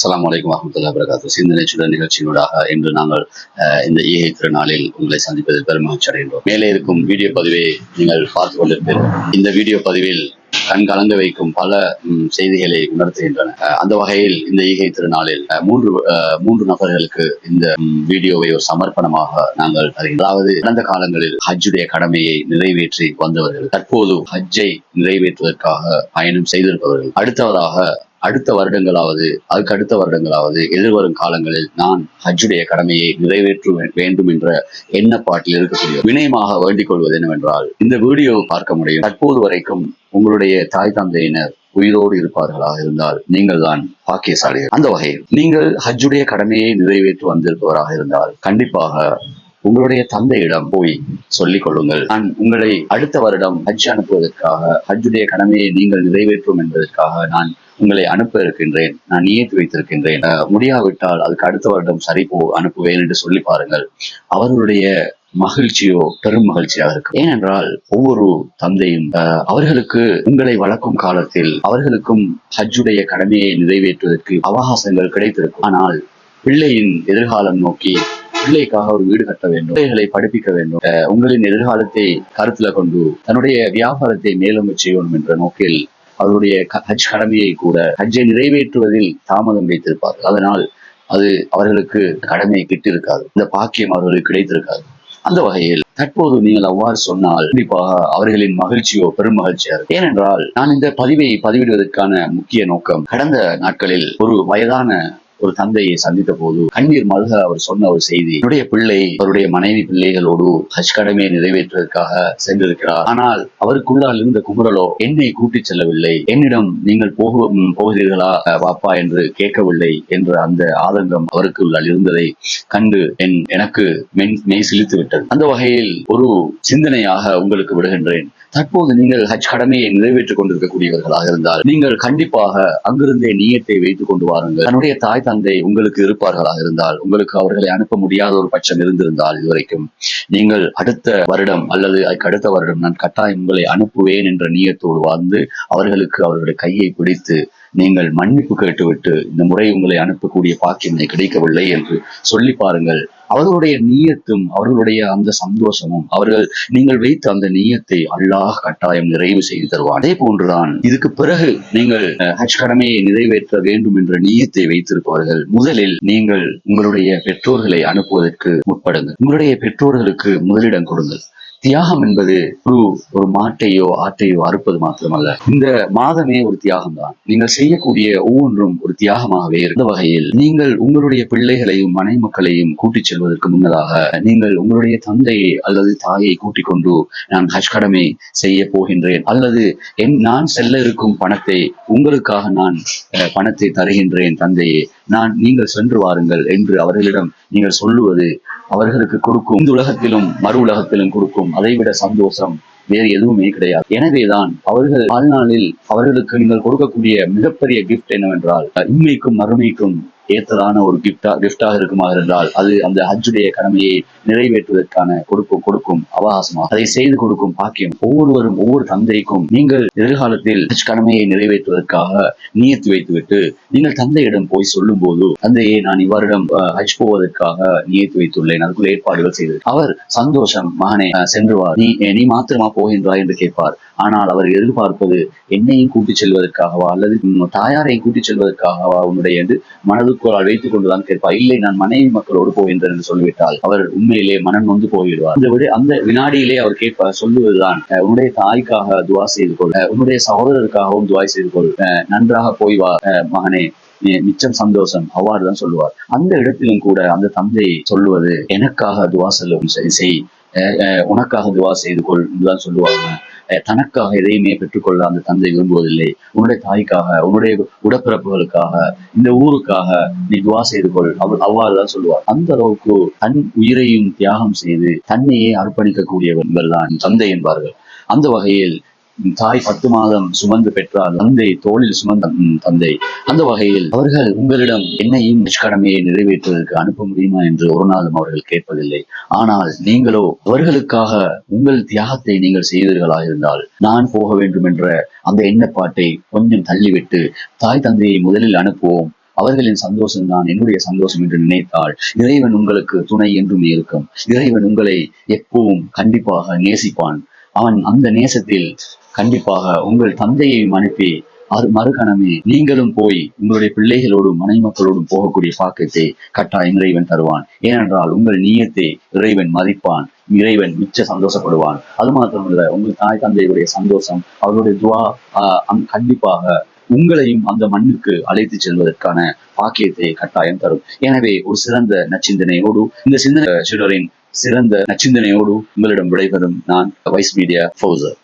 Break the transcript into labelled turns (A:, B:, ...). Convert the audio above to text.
A: அஸ்ஸலாமு வலைக்கம் வரமத்துல்லா வரகாத்து சிந்தனை சுடர் நிகழ்ச்சியினூடாக இன்று நாங்கள் அஹ், இந்த ஈகை திருநாளில் உங்களை சந்திப்பதில் பெருமகிழ்ச்சி அடைகின்றோம். மேலே இருக்கும் வீடியோ பதிவை நீங்கள் பார்த்து கொண்டிருப்பீர்கள். இந்த வீடியோ பதிவில் கண் கலங்க வைக்கும் பல செய்திகளை உணர்த்துகின்றன. அந்த வகையில் இந்த ஈகை திருநாளில் அஹ், மூன்று அஹ், மூன்று நபர்களுக்கு இந்த வீடியோவை ஒரு சமர்ப்பணமாக நாங்கள் அதாவது கடந்த காலங்களில் ஹஜ்ஜுடைய கடமையை நிறைவேற்றி வந்தவர்கள் தற்போது ஹஜ்ஜை நிறைவேற்றுவதற்காக பயணம் செய்திருப்பவர்கள் அடுத்தவதாக அடுத்த வருடங்களாவது அதுக்கு அடுத்த வருடங்களாவது எதிர்வரும் காலங்களில் நான் ஹஜ்ஜுடைய கடமையை நிறைவேற்ற வே- வேண்டும் என்ற எண்ணப்பாட்டில் இருக்கக்கூடிய வினயமாக வேண்டிக் கொள்வது என்னவென்றால் இந்த வீடியோ பார்க்க முடியும். தற்போது வரைக்கும் உங்களுடைய தாய் தந்தையினர் உயிரோடு இருப்பார்களாக இருந்தால் நீங்கள் தான் பாக்கியசாலிகள். அந்த வகையில் நீங்கள் ஹஜ்ஜுடைய கடமையை நிறைவேற்றி வந்திருப்பவராக இருந்தால் கண்டிப்பாக உங்களுடைய தந்தையிடம் போய் சொல்லிக் கொள்ளுங்கள். நான் உங்களை அடுத்த வருடம் ஹஜ் அனுப்புவதற்காக ஹஜ்ஜுடைய கடமையை நீங்கள் நிறைவேற்றும் என்பதற்காக நான் உங்களை அனுப்ப இருக்கின்றேன். நான் நியத்து வைத்திருக்கின்றேன். முடியாவிட்டால் அதுக்கு அடுத்த வருடம் சரி போ அனுப்புவேன் என்று சொல்லி பாருங்கள். அவர்களுடைய மகிழ்ச்சியோ பெரும் மகிழ்ச்சியாக இருக்கும். ஏனென்றால் ஒவ்வொரு தந்தையும் அவர்களுக்கு உங்களை வளர்க்கும் காலத்தில் அவர்களுக்கும் ஹஜ்ஜுடைய கடமையை நிறைவேற்றுவதற்கு அவகாசங்கள் கிடைத்திருக்கும். ஆனால் பிள்ளையின் எதிர்காலம் நோக்கி பிள்ளைக்காக ஒரு வீடு கட்ட வேண்டும். பிள்ளைகளை படிப்பிக்க வேண்டும். உங்களின் எதிர்காலத்தை கருத்துல கொண்டு தன்னுடைய வியாபாரத்தை மேலும் செய்யணும் என்ற நோக்கில் அவருடைய க- ஹஜ் கடமையை கூட ஹஜ்ஜை நிறைவேற்றுவதில் தாமதம் வைத்திருப்பார்கள். அதனால் அது அவர்களுக்கு கடமை கிட்டிருக்காது. இந்த பாக்கியம் அவர்களுக்கு கிடைத்திருக்காது. அந்த வகையில் தற்போது நீங்கள் அவ்வாறு சொன்னால் கண்டிப்பாக அவர்களின் மகிழ்ச்சியோ பெரும் மகிழ்ச்சியா இருக்கும். ஏனென்றால் நான் இந்த பதிவை பதிவிடுவதற்கான முக்கிய நோக்கம் கடந்த நாட்களில் ஒரு வயதான ஒரு தந்தையை சந்தித்த போது கண்ணீர் மல்க அவர் சொன்ன ஒரு செய்தி என்னுடைய பிள்ளை அவருடைய மனைவி பிள்ளைகளோடு ஹஜ் கடமையை நிறைவேற்றுவதற்காக சென்றிருக்கிறார். ஆனால் அவருக்குள்ளால் இருந்த குமுறலோ என்னை கூட்டிச் செல்லவில்லை. என்னிடம் நீங்கள் போக போகிறீர்களா பாப்பா வாப்பா என்று கேட்கவில்லை என்ற அந்த ஆதங்கம் அவருக்குள்ளால் இருந்ததை கண்டு என் எனக்கு மென் மெய் சிலித்து விட்டது அந்த வகையில் ஒரு சிந்தனையாக உங்களுக்கு விடுகின்றேன். தற்போது நீங்கள் ஹஜ் கடமையை நிறைவேற்றிக் கொண்டிருக்கக்கூடியவர்களாக இருந்தால் நீங்கள் கண்டிப்பாக அங்கிருந்தே நீயத்தை வைத்துக் கொண்டு வாருங்கள். தன்னுடைய தாய் தந்தை உங்களுக்கு இருப்பார்களாக இருந்தால் உங்களுக்கு அவர்களை அனுப்ப முடியாத ஒரு பட்சம் இருந்திருந்தால் இதுவரைக்கும் நீங்கள் அடுத்த வருடம் அல்லது அதுக்கு அடுத்த வருடம் நான் கட்டாயம் உங்களை அனுப்புவேன் என்ற நீயத்தோடு வாழ்ந்து அவர்களுக்கு அவர்களுடைய கையை பிடித்து நீங்கள் மன்னிப்பு கேட்டுவிட்டு இந்த முறை உங்களை அனுப்பக்கூடிய பாக்கியம் கிடைக்கவில்லை என்று சொல்லி பாருங்கள். அவர்களுடைய நீயத்தும் அவர்களுடைய அந்த சந்தோஷமும் அவர்கள் நீங்கள் வைத்த அந்த நீயத்தை அல்லாஹ் கட்டாயம் நிறைவு செய்து தருவார் அதே போன்றுதான் இதுக்கு பிறகு நீங்கள் அஹ், ஹஜ் கடமையை நிறைவேற்ற வேண்டும் என்ற நீயத்தை வைத்திருப்பவர்கள் முதலில் நீங்கள் உங்களுடைய பெற்றோர்களை அனுப்புவதற்கு முற்படுங்கள். உங்களுடைய பெற்றோர்களுக்கு முதலிடம் கொடுங்கள். தியாகம் என்பது ஒரு ஒரு மாட்டையோ ஆட்டையோ அறுப்பது மாத்திரமல்ல. இந்த மாதமே ஒரு தியாகம் தான் நீங்கள் செய்யக்கூடிய ஒவ்வொன்றும் ஒரு தியாகமாகவே இருந்த வகையில் நீங்கள் உங்களுடைய பிள்ளைகளையும் மனைமக்களையும் கூட்டிச் செல்வதற்கு முன்னதாக நீங்கள் உங்களுடைய தந்தையை அல்லது தாயை கூட்டிக் கொண்டு நான் ஹஜ் கடமை செய்ய போகின்றேன். அல்லது என் நான் செல்ல இருக்கும் பணத்தை உங்களுக்காக நான் அஹ், பணத்தை தருகின்றேன் தந்தையே. நான் நீங்கள் சென்று வாருங்கள் என்று அவர்களிடம் நீங்கள் சொல்லுவது அவர்களுக்கு கொடுக்கும். இந்த உலகத்திலும் மறு உலகத்திலும் கொடுக்கும். அதைவிட சந்தோஷம் வேறு எதுவுமே கிடையாது. எனவேதான் அவர்கள் வாழ்நாளில் அவர்களுக்கு நீங்கள் கொடுக்கக்கூடிய மிகப்பெரிய கிஃப்ட் என்னவென்றால் இம்மைக்கும் மறுமைக்கும் ஏத்ததான ஒரு கிஃப்டா கிஃப்டாக இருக்குமா இருந்தால் அது அந்த ஹஜ்ஜுடைய கடமையை நிறைவேற்றுவதற்கான கொடுக்கும் கொடுக்கும் அவகாசமாக அதை செய்து கொடுக்கும் பாக்கியம் ஒவ்வொருவரும் ஒவ்வொரு தந்தைக்கும் நீங்கள் எதிர்காலத்தில் ஹஜ் கடமையை நிறைவேற்றுவதற்காக நியத்து வைத்துவிட்டு நீங்கள் தந்தையிடம் போய் சொல்லும் போது தந்தையை நான் இவரிடம் அஹ், ஹஜ் போவதற்காக நியத்து வைத்துள்ளேன். அதுக்குள்ள ஏற்பாடுகள் செய்து. அவர் சந்தோஷம் மகனே சென்றுவார் சென்று வா நீ நீ மாத்திரமா போகின்றாய்? என்று கேட்பார். ஆனால் அவர் எதிர்பார்ப்பது என்னையும் கூட்டிச் செல்வதற்காகவா அல்லது தாயாரை கூட்டிச் செல்வதற்காகவா உன்னுடைய என்று மனதுக்குள் வைத்துக் கொண்டுதான் கேட்பார். இல்லை நான் மனைவி மக்களோடு போகின்றேன் என்று சொல்லிவிட்டால் அவர் உண்மையிலே மனம் நொந்து போய்விடுவார். இந்த விட அந்த வினாடியிலே அவர் கேட்பார் சொல்லுவதுதான் உன்னுடைய தாய்க்காக துவா செய்து கொள். உன்னுடைய சகோதரருக்காகவும் துவா செய்து கொள். அஹ், நன்றாக போய் வா அஹ், மகனே. மிச்சம் சந்தோஷம் அவ்வாறு தான் சொல்லுவார். அந்த இடத்திலும் கூட அந்த தந்தை சொல்லுவது எனக்காக துவா செல்லும் செய். உனக்காக துவா செய்து கொள் என்றுதான் சொல்லுவாங்க. அஹ், தனக்காக எதையுமே பெற்றுக்கொள்ள அந்த தந்தை விரும்புவதில்லை. உன்னுடைய தாய்க்காக உன்னுடைய உடப்பிறப்புகளுக்காக இந்த ஊருக்காக நீ துவா செய்து கொள் அவர் அவ்வாறு தான் சொல்லுவார். அந்த அளவுக்கு தன் உயிரையும் தியாகம் செய்து தன்னையே அர்ப்பணிக்கக்கூடியவர்கள் தான் தந்தை என்பார்கள். அந்த வகையில் தாய் பத்து மாதம் சுமந்து பெற்றால் தந்தை தோளில் சுமந்த தந்தை. அந்த வகையில் அவர்கள் உங்களிடம் என்னையும் ஹஜ் கடமையை நிறைவேற்றுவதற்கு அனுப்ப முடியுமா என்று ஒரு நாளும் அவர்கள் கேட்பதில்லை. ஆனால் நீங்களோ அவர்களுக்காக உங்கள் தியாகத்தை நீங்கள் செய்தீர்களாக இருந்தால் நான் போக வேண்டும் என்ற அந்த எண்ணப்பாட்டை கொஞ்சம் தள்ளிவிட்டு தாய் தந்தையை முதலில் அனுப்புவோம். அவர்களின் சந்தோஷம் தான் என்னுடைய சந்தோஷம் என்று நினைத்தால் இறைவன் உங்களுக்கு துணை என்றும் இருக்கும். இறைவன் உங்களை எப்பவும் கண்டிப்பாக நேசிப்பான். அவன் அந்த நேசத்தில் கண்டிப்பாக உங்கள் தந்தையையும் அனுப்பி அது மறுகணமே நீங்களும் போய் உங்களுடைய பிள்ளைகளோடும் மனைவி மக்களோடும் போகக்கூடிய பாக்கியத்தை கட்டாயம் இறைவன் தருவான். ஏனென்றால் உங்கள் நீயத்தை இறைவன் மதிப்பான் இறைவன் மிச்ச சந்தோஷப்படுவான். அது மாத்திரமல்ல உங்கள் தாய் தந்தையுடைய சந்தோஷம் அவருடைய துவா ஆஹ், கண்டிப்பாக உங்களையும் அந்த மண்ணுக்கு அழைத்து செல்வதற்கான பாக்கியத்தை கட்டாயம் தரும். எனவே ஒரு சிறந்த நச்சிந்தனையோடு இந்த சிந்தனை சிலரின் சிறந்த நச்சிந்தனையோடு உங்களிடம் விடைபெறும் நான் வைஸ் மீடியா ஃபௌசர்.